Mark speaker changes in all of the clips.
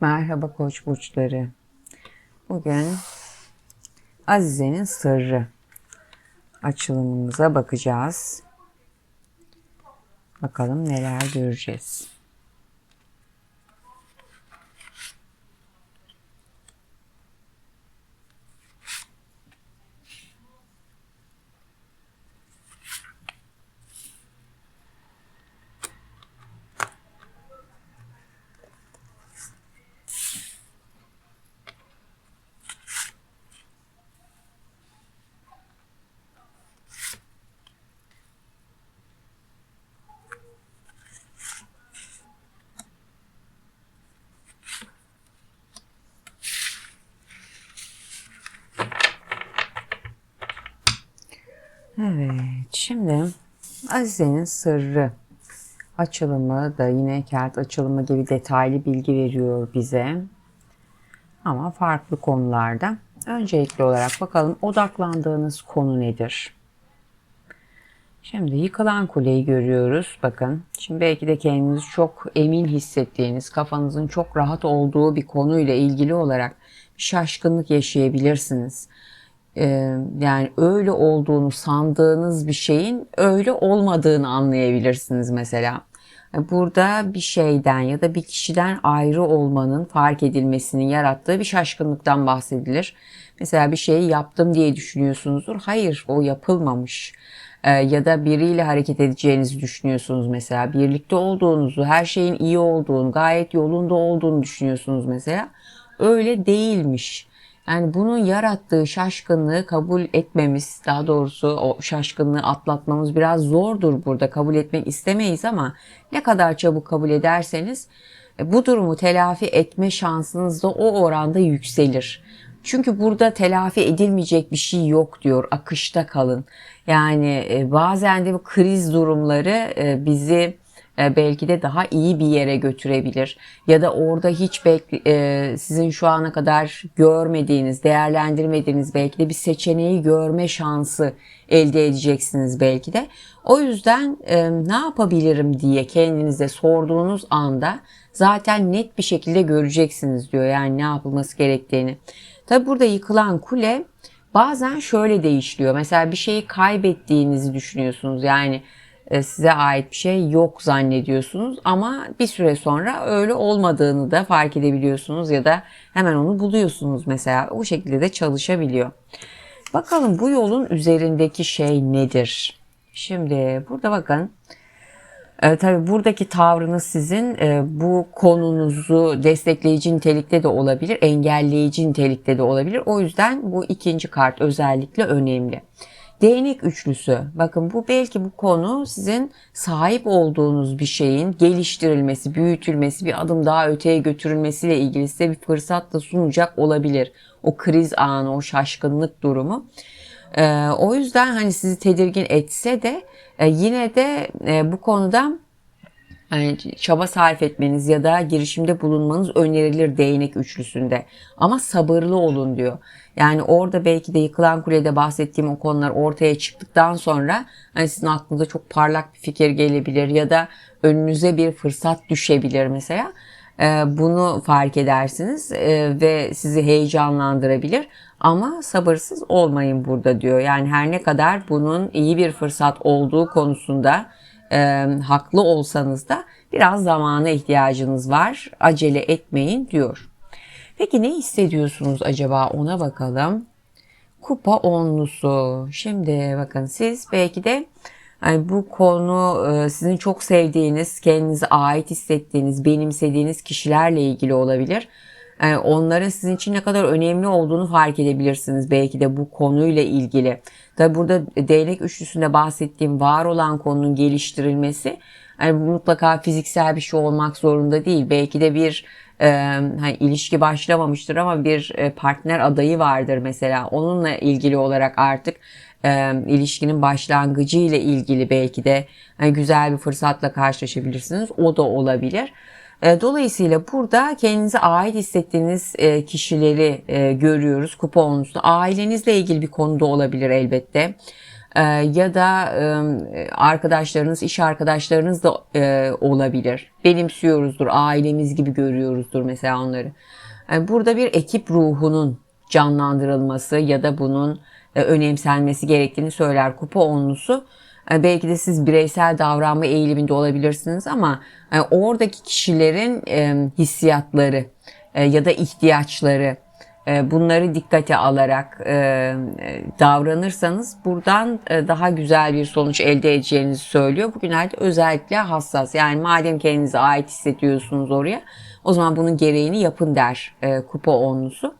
Speaker 1: Merhaba koç burçları. Bugün Azize'nin sırrı açılımımıza bakacağız. Bakalım neler göreceğiz. Evet, şimdi Azize'nin sırrı açılımı da yine kağıt açılımı gibi detaylı bilgi veriyor bize. Ama farklı konularda. Öncelikli olarak bakalım odaklandığınız konu nedir? Şimdi yıkılan kuleyi görüyoruz. Bakın şimdi belki de kendinizi çok emin hissettiğiniz, kafanızın çok rahat olduğu bir konuyla ilgili olarak şaşkınlık yaşayabilirsiniz. Yani öyle olduğunu sandığınız bir şeyin öyle olmadığını anlayabilirsiniz mesela. Burada bir şeyden ya da bir kişiden ayrı olmanın fark edilmesinin yarattığı bir şaşkınlıktan bahsedilir. Mesela bir şeyi yaptım diye düşünüyorsunuzdur. Hayır o yapılmamış. Ee, ya da biriyle hareket edeceğinizi düşünüyorsunuz mesela. Birlikte olduğunuzu, her şeyin iyi olduğunu, gayet yolunda olduğunu düşünüyorsunuz mesela. Öyle değilmiş. Yani bunun yarattığı şaşkınlığı kabul etmemiz, daha doğrusu o şaşkınlığı atlatmamız biraz zordur burada. Kabul etmek istemeyiz ama ne kadar çabuk kabul ederseniz e, bu durumu telafi etme şansınız da o oranda yükselir. Çünkü burada telafi edilmeyecek bir şey yok diyor. Akışta kalın. Yani e, bazen de bu kriz durumları e, bizi belki de daha iyi bir yere götürebilir. Ya da orada hiç e, sizin şu ana kadar görmediğiniz, değerlendirmediğiniz belki de bir seçeneği görme şansı elde edeceksiniz belki de. O yüzden e, ne yapabilirim diye kendinize sorduğunuz anda zaten net bir şekilde göreceksiniz diyor. Yani ne yapılması gerektiğini. Tabi burada yıkılan kule bazen şöyle değişiyor. Mesela bir şeyi kaybettiğinizi düşünüyorsunuz. Yani e, size ait bir şey yok zannediyorsunuz ama bir süre sonra öyle olmadığını da fark edebiliyorsunuz ya da hemen onu buluyorsunuz mesela. O şekilde de çalışabiliyor. Bakalım bu yolun üzerindeki şey nedir? Şimdi burada bakın. E, tabii buradaki tavrınız sizin e, bu konunuzu destekleyici nitelikte de olabilir, engelleyici nitelikte de olabilir. O yüzden bu ikinci kart özellikle önemli. Değnek üçlüsü. Bakın bu belki bu konu sizin sahip olduğunuz bir şeyin geliştirilmesi, büyütülmesi, bir adım daha öteye götürülmesiyle ilgili size bir fırsat da sunacak olabilir. O kriz anı, o şaşkınlık durumu. Ee, o yüzden hani sizi tedirgin etse de e, yine de e, bu konuda yani çaba sarf etmeniz ya da girişimde bulunmanız önerilir değnek üçlüsünde. Ama sabırlı olun diyor. Yani orada belki de yıkılan kulede bahsettiğim o konular ortaya çıktıktan sonra hani sizin aklınıza çok parlak bir fikir gelebilir ya da önünüze bir fırsat düşebilir mesela. Ee, bunu fark edersiniz ee, ve sizi heyecanlandırabilir. Ama sabırsız olmayın burada diyor. Yani her ne kadar bunun iyi bir fırsat olduğu konusunda e, haklı olsanız da biraz zamana ihtiyacınız var. Acele etmeyin diyor. Peki ne hissediyorsunuz acaba ona bakalım. Kupa onlusu. Şimdi bakın siz belki de yani bu konu e, sizin çok sevdiğiniz, kendinize ait hissettiğiniz, benimsediğiniz kişilerle ilgili olabilir. Yani onların sizin için ne kadar önemli olduğunu fark edebilirsiniz belki de bu konuyla ilgili. Tabi burada değnek üçlüsünde bahsettiğim var olan konunun geliştirilmesi yani mutlaka fiziksel bir şey olmak zorunda değil. Belki de bir e, hani ilişki başlamamıştır ama bir e, partner adayı vardır mesela. Onunla ilgili olarak artık e, ilişkinin başlangıcı ile ilgili belki de hani güzel bir fırsatla karşılaşabilirsiniz. O da olabilir. E, dolayısıyla burada kendinize ait hissettiğiniz e, kişileri e, görüyoruz kuponunuzda. Ailenizle ilgili bir konuda olabilir elbette. ya da arkadaşlarınız, iş arkadaşlarınız da olabilir. Benimsiyoruzdur, ailemiz gibi görüyoruzdur mesela onları. Burada bir ekip ruhunun canlandırılması ya da bunun önemsenmesi gerektiğini söyler kupa onlusu. E, belki de siz bireysel davranma eğiliminde olabilirsiniz ama e, oradaki kişilerin e, hissiyatları ya da ihtiyaçları bunları dikkate alarak davranırsanız buradan daha güzel bir sonuç elde edeceğinizi söylüyor. Bugünlerde özellikle hassas yani madem kendinize ait hissediyorsunuz oraya o zaman bunun gereğini yapın der kupa onlusu.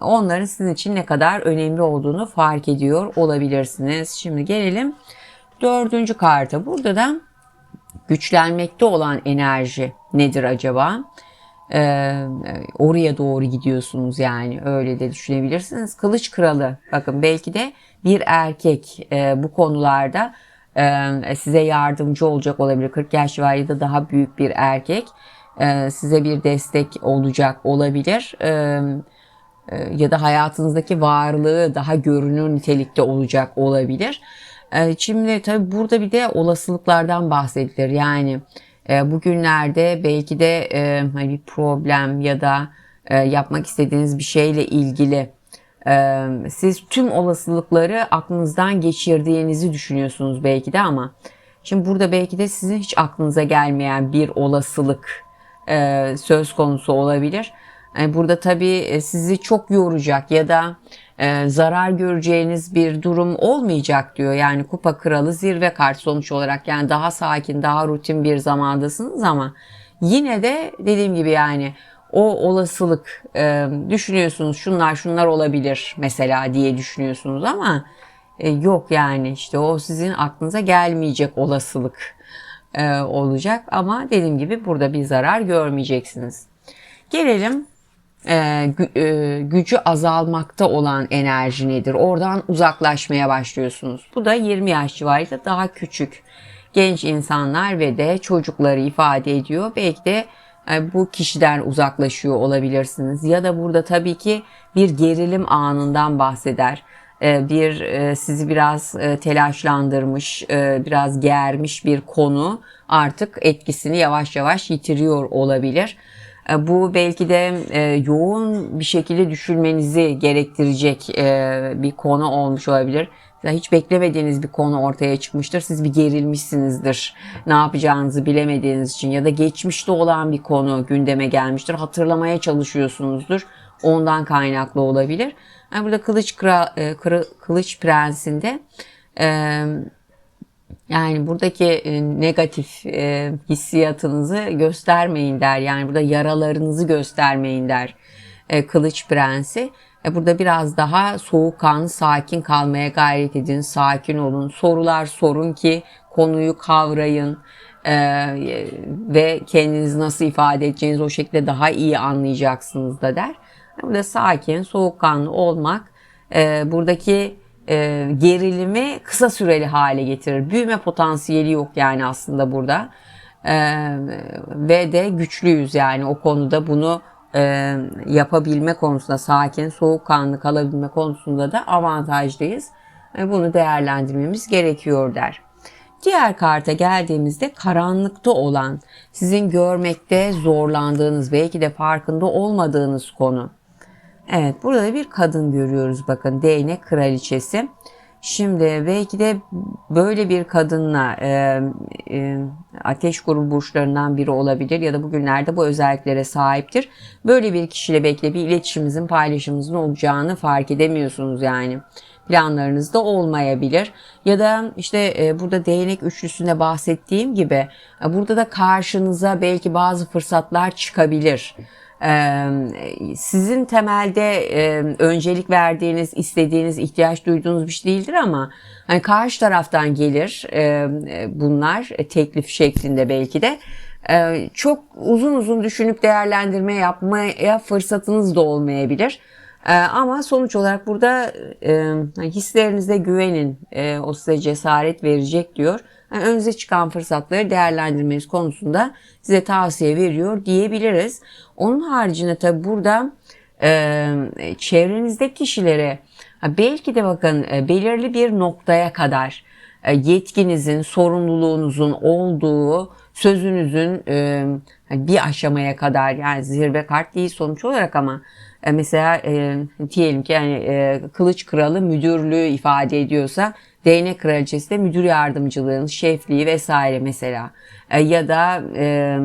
Speaker 1: Onların sizin için ne kadar önemli olduğunu fark ediyor olabilirsiniz. Şimdi gelelim dördüncü karta. Burada da güçlenmekte olan enerji nedir acaba? Oraya doğru gidiyorsunuz yani öyle de düşünebilirsiniz. Kılıç kralı bakın belki de bir erkek bu konularda size yardımcı olacak olabilir. 40 yaş var ya da daha büyük bir erkek size bir destek olacak olabilir. E, e, ya da hayatınızdaki varlığı daha görünür nitelikte olacak olabilir. E, şimdi tabii burada bir de olasılıklardan bahsedilir. Yani e, bugünlerde belki de hani bir problem ya da yapmak istediğiniz bir şeyle ilgili siz tüm olasılıkları aklınızdan geçirdiğinizi düşünüyorsunuz belki de ama şimdi burada belki de sizin hiç aklınıza gelmeyen bir olasılık söz konusu olabilir. Burada tabii sizi çok yoracak ya da zarar göreceğiniz bir durum olmayacak diyor. Yani kupa kralı zirve kart sonuç olarak yani daha sakin daha rutin bir zamandasınız ama yine de dediğim gibi yani o olasılık düşünüyorsunuz şunlar şunlar olabilir mesela diye düşünüyorsunuz ama yok yani işte o sizin aklınıza gelmeyecek olasılık olacak ama dediğim gibi burada bir zarar görmeyeceksiniz. Gelelim e, e, gücü azalmakta olan enerji nedir? Oradan uzaklaşmaya başlıyorsunuz. Bu da 20 yaş civarında daha küçük genç insanlar ve de çocukları ifade ediyor. Belki de e, bu kişiden uzaklaşıyor olabilirsiniz. Ya da burada tabii ki bir gerilim anından bahseder. Bir sizi biraz telaşlandırmış, biraz germiş bir konu artık etkisini yavaş yavaş yitiriyor olabilir. E, bu belki de e, yoğun bir şekilde düşünmenizi gerektirecek e, bir konu olmuş olabilir. Hiç beklemediğiniz bir konu ortaya çıkmıştır. Siz bir gerilmişsinizdir. Ne yapacağınızı bilemediğiniz için ya da geçmişte olan bir konu gündeme gelmiştir. Hatırlamaya çalışıyorsunuzdur. Ondan kaynaklı olabilir. Yani burada Kılıç, Kra, Kılıç Prensi'nde yani buradaki e, negatif e, hissiyatınızı göstermeyin der. Yani burada yaralarınızı göstermeyin der e, Kılıç Prensi. E, burada biraz daha soğukkanlı, sakin kalmaya gayret edin. Sakin olun. Sorular sorun ki konuyu kavrayın. E, ve kendinizi nasıl ifade edeceğinizi o şekilde daha iyi anlayacaksınız da der. Burada sakin, soğukkanlı olmak e, buradaki e, gerilimi kısa süreli hale getirir. Büyüme potansiyeli yok yani aslında burada. E, ve de güçlüyüz yani o konuda bunu e, yapabilme konusunda sakin, soğukkanlı kalabilme konusunda da avantajlıyız. E, bunu değerlendirmemiz gerekiyor der. Diğer karta geldiğimizde karanlıkta olan, sizin görmekte zorlandığınız, belki de farkında olmadığınız konu. Evet burada da bir kadın görüyoruz bakın değnek kraliçesi. Şimdi belki de böyle bir kadınla e, e, ateş grubu burçlarından biri olabilir ya da bugünlerde bu özelliklere sahiptir. Böyle bir kişiyle belki bir iletişimimizin paylaşımımızın olacağını fark edemiyorsunuz yani. Planlarınızda olmayabilir. Ya da işte e, burada değnek üçlüsünde bahsettiğim gibi e, burada da karşınıza belki bazı fırsatlar çıkabilir sizin temelde öncelik verdiğiniz, istediğiniz, ihtiyaç duyduğunuz bir şey değildir ama hani karşı taraftan gelir bunlar e, teklif şeklinde belki de çok uzun uzun düşünüp değerlendirme yapmaya fırsatınız da olmayabilir. Ama sonuç olarak burada hani hislerinize güvenin. O size cesaret verecek diyor. Yani önünüze çıkan fırsatları değerlendirmeniz konusunda size tavsiye veriyor diyebiliriz. Onun haricinde tabi burada e, çevrenizdeki kişilere belki de bakın e, belirli bir noktaya kadar e, yetkinizin, sorumluluğunuzun olduğu, sözünüzün e, bir aşamaya kadar yani zirve kart değil sonuç olarak ama e, mesela e, diyelim ki yani e, kılıç kralı müdürlüğü ifade ediyorsa değnek kraliçesi de müdür yardımcılığın, şefliği vesaire mesela. E, ya da e,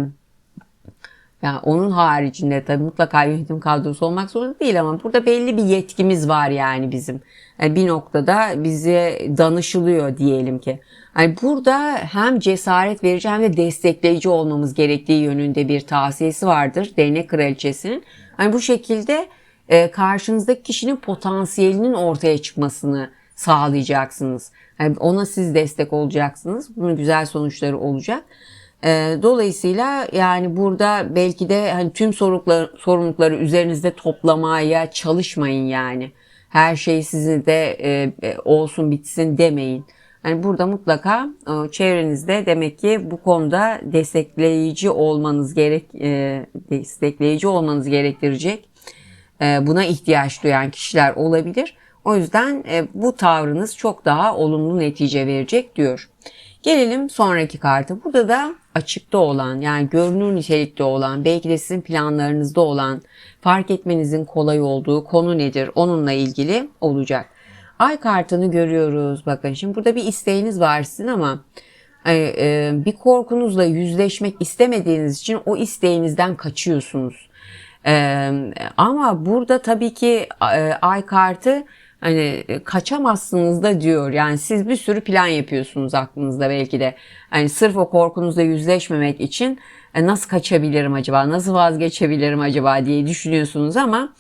Speaker 1: yani onun haricinde tabii mutlaka yönetim kadrosu olmak zorunda değil ama burada belli bir yetkimiz var yani bizim. Yani bir noktada bize danışılıyor diyelim ki. Yani burada hem cesaret verici hem de destekleyici olmamız gerektiği yönünde bir tavsiyesi vardır değnek kraliçesinin. Yani bu şekilde e, karşınızdaki kişinin potansiyelinin ortaya çıkmasını sağlayacaksınız. Yani ona siz destek olacaksınız. Bunun güzel sonuçları olacak. E, dolayısıyla yani burada belki de hani tüm sorumlulukları, sorumlulukları üzerinizde toplamaya çalışmayın yani. Her şey sizi de e, olsun bitsin demeyin. Yani burada mutlaka e, çevrenizde demek ki bu konuda destekleyici olmanız gerek e, destekleyici olmanız gerektirecek. E, buna ihtiyaç duyan kişiler olabilir. O yüzden e, bu tavrınız çok daha olumlu netice verecek diyor. Gelelim sonraki karta. Burada da açıkta olan yani görünür nitelikte olan belki de sizin planlarınızda olan fark etmenizin kolay olduğu konu nedir onunla ilgili olacak. Ay kartını görüyoruz. Bakın şimdi burada bir isteğiniz var sizin ama e, e, bir korkunuzla yüzleşmek istemediğiniz için o isteğinizden kaçıyorsunuz. E, ama burada tabii ki ay kartı hani kaçamazsınız da diyor. Yani siz bir sürü plan yapıyorsunuz aklınızda belki de. Hani sırf o korkunuzla yüzleşmemek için nasıl kaçabilirim acaba, nasıl vazgeçebilirim acaba diye düşünüyorsunuz ama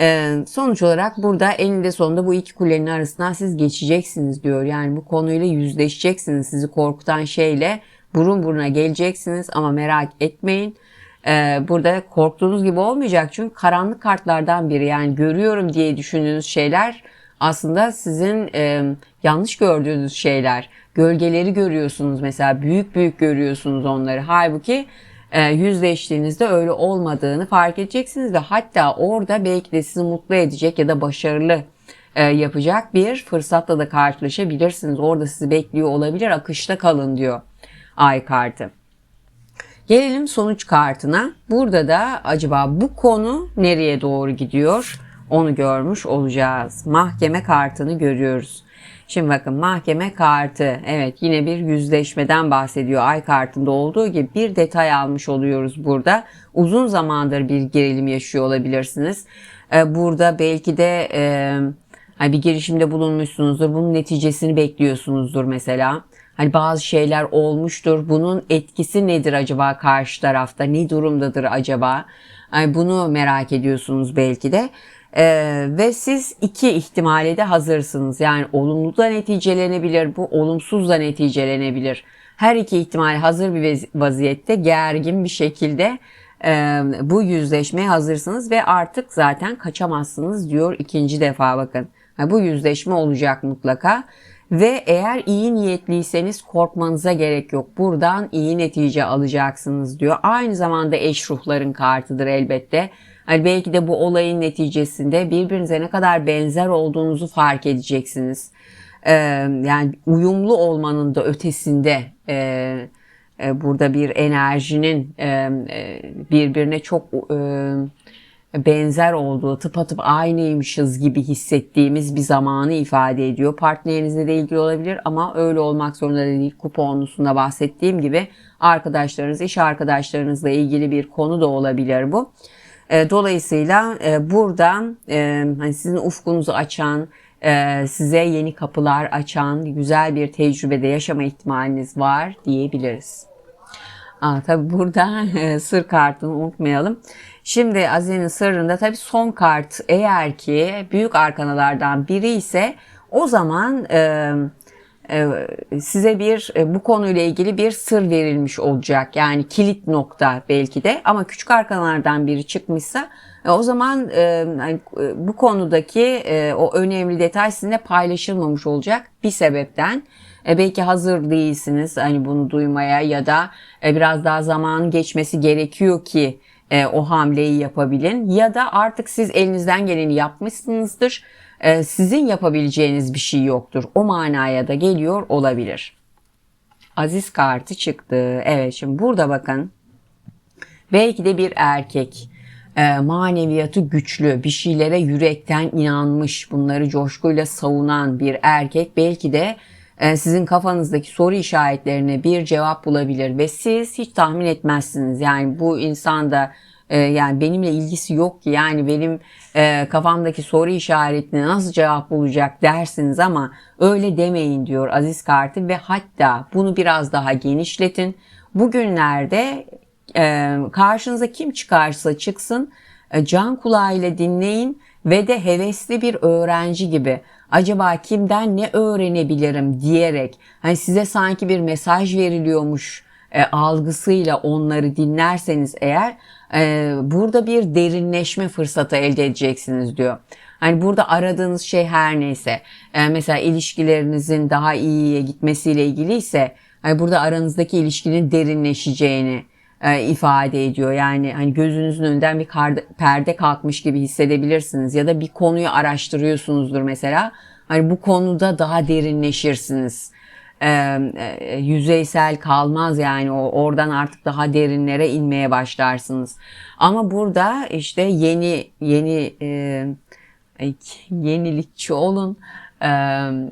Speaker 1: ee, sonuç olarak burada eninde sonunda bu iki kulenin arasından siz geçeceksiniz diyor. Yani bu konuyla yüzleşeceksiniz. Sizi korkutan şeyle burun buruna geleceksiniz ama merak etmeyin. Ee, burada korktuğunuz gibi olmayacak çünkü karanlık kartlardan biri yani görüyorum diye düşündüğünüz şeyler aslında sizin e, yanlış gördüğünüz şeyler. Gölgeleri görüyorsunuz mesela büyük büyük görüyorsunuz onları. Halbuki e, yüzleştiğinizde öyle olmadığını fark edeceksiniz ve hatta orada belki de sizi mutlu edecek ya da başarılı e, yapacak bir fırsatla da karşılaşabilirsiniz. Orada sizi bekliyor olabilir. Akışta kalın diyor ay kartı. Gelelim sonuç kartına. Burada da acaba bu konu nereye doğru gidiyor? Onu görmüş olacağız. Mahkeme kartını görüyoruz. Şimdi bakın mahkeme kartı evet yine bir yüzleşmeden bahsediyor. Ay kartında olduğu gibi bir detay almış oluyoruz burada. Uzun zamandır bir gerilim yaşıyor olabilirsiniz. Ee, burada belki de e, bir girişimde bulunmuşsunuzdur. Bunun neticesini bekliyorsunuzdur mesela. Hani bazı şeyler olmuştur. Bunun etkisi nedir acaba karşı tarafta? Ne durumdadır acaba? Yani bunu merak ediyorsunuz belki de. Ee, ve siz iki ihtimale de hazırsınız. Yani olumlu da neticelenebilir, bu olumsuz da neticelenebilir. Her iki ihtimal hazır bir vaziyette gergin bir şekilde e, bu yüzleşmeye hazırsınız ve artık zaten kaçamazsınız diyor ikinci defa bakın. Yani bu yüzleşme olacak mutlaka. Ve eğer iyi niyetliyseniz korkmanıza gerek yok. Buradan iyi netice alacaksınız diyor. Aynı zamanda eş ruhların kartıdır elbette. Hani belki de bu olayın neticesinde birbirinize ne kadar benzer olduğunuzu fark edeceksiniz. Ee, yani uyumlu olmanın da ötesinde e, e, burada bir enerjinin e, e birbirine çok e, benzer olduğu, tıpatıp aynıymışız gibi hissettiğimiz bir zamanı ifade ediyor. Partnerinizle de ilgili olabilir ama öyle olmak zorunda değil. Kuponlusunda bahsettiğim gibi arkadaşlarınız, iş arkadaşlarınızla ilgili bir konu da olabilir bu. E, dolayısıyla e, buradan e, hani sizin ufkunuzu açan, size yeni kapılar açan güzel bir tecrübede yaşama ihtimaliniz var diyebiliriz. Aa, tabii burada sır kartını unutmayalım. Şimdi Azize'nin sırrında tabii son kart eğer ki büyük arkanalardan biri ise o zaman e, size bir e, bu konuyla ilgili bir sır verilmiş olacak. Yani kilit nokta belki de ama küçük arkalardan biri çıkmışsa e, o zaman hani, bu konudaki o önemli detay sizinle paylaşılmamış olacak bir sebepten. Belki hazır değilsiniz hani bunu duymaya ya da biraz daha zaman geçmesi gerekiyor ki o hamleyi yapabilin ya da artık siz elinizden geleni yapmışsınızdır e, sizin yapabileceğiniz bir şey yoktur. O manaya da geliyor olabilir. Aziz kartı çıktı. Evet şimdi burada bakın. Belki de bir erkek e, maneviyatı güçlü, bir şeylere yürekten inanmış, bunları coşkuyla savunan bir erkek belki de e, sizin kafanızdaki soru işaretlerine bir cevap bulabilir ve siz hiç tahmin etmezsiniz. Yani bu insan da e, yani benimle ilgisi yok ki yani benim e, kafamdaki soru işaretine nasıl cevap bulacak dersiniz ama öyle demeyin diyor Aziz Kartı ve hatta bunu biraz daha genişletin. Bugünlerde e, karşınıza kim çıkarsa çıksın e, can kulağıyla dinleyin ve de hevesli bir öğrenci gibi acaba kimden ne öğrenebilirim diyerek hani size sanki bir mesaj veriliyormuş e, algısıyla onları dinlerseniz eğer e, burada bir derinleşme fırsatı elde edeceksiniz diyor. Hani burada aradığınız şey her neyse e, mesela ilişkilerinizin daha iyiye gitmesiyle ilgili ise hani burada aranızdaki ilişkinin derinleşeceğini e, ifade ediyor. Yani hani gözünüzün önünden bir kar- perde kalkmış gibi hissedebilirsiniz ya da bir konuyu araştırıyorsunuzdur mesela. Hani bu konuda daha derinleşirsiniz. E, e, yüzeysel kalmaz yani. O oradan artık daha derinlere inmeye başlarsınız. Ama burada işte yeni yeni e, yenilikçi olun Ee,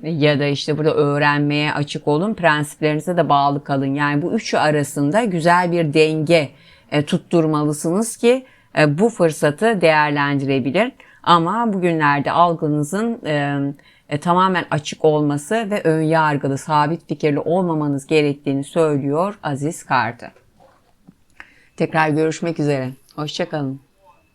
Speaker 1: ya da işte burada öğrenmeye açık olun. Prensiplerinize de bağlı kalın. Yani bu üçü arasında güzel bir denge e, tutturmalısınız ki e, bu fırsatı değerlendirebilir. Ama bugünlerde algınızın e, e, tamamen açık olması ve ön yargılı sabit fikirli olmamanız gerektiğini söylüyor Aziz Kartı. Tekrar görüşmek üzere. Hoşçakalın.